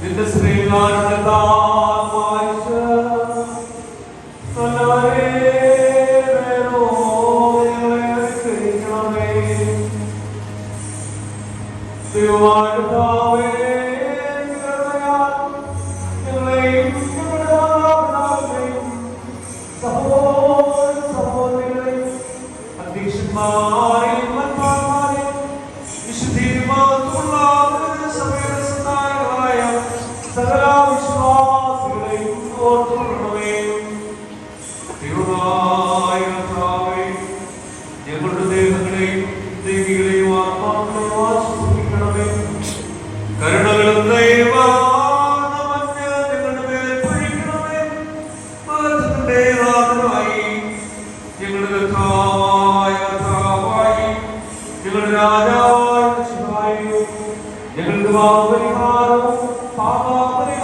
നിന്റെ ശ്രീകാരുടെ Addiction, my ദൈവമായ കർത്താവേ ഞങ്ങളുടെ ദേഹങ്ങളെയും ദേവികളെയും ആത്മാക്കളെയും ആസ്വദിക്കണമേ കരുണകളും ദൈവം ഞങ്ങൾക്ക് പാപപരിഹാരവും പാപാപരി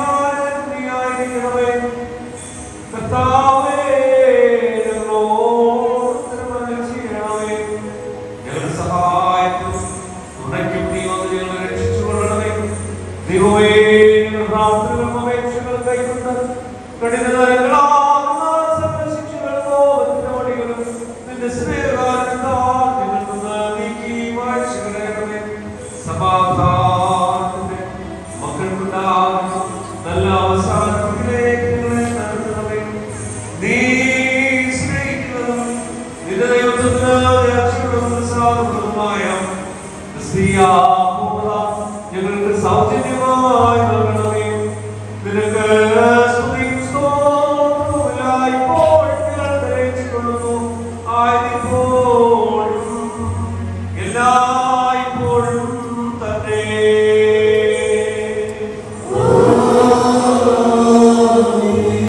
നീ സ്നേഹിക്കുന്നതും നിന്റെ ദൈവത്തിൽ പ്രസാദപ്രദമായ ഞങ്ങൾക്ക് സൗജന്യമായി നൽകണമേ. നിനക്ക്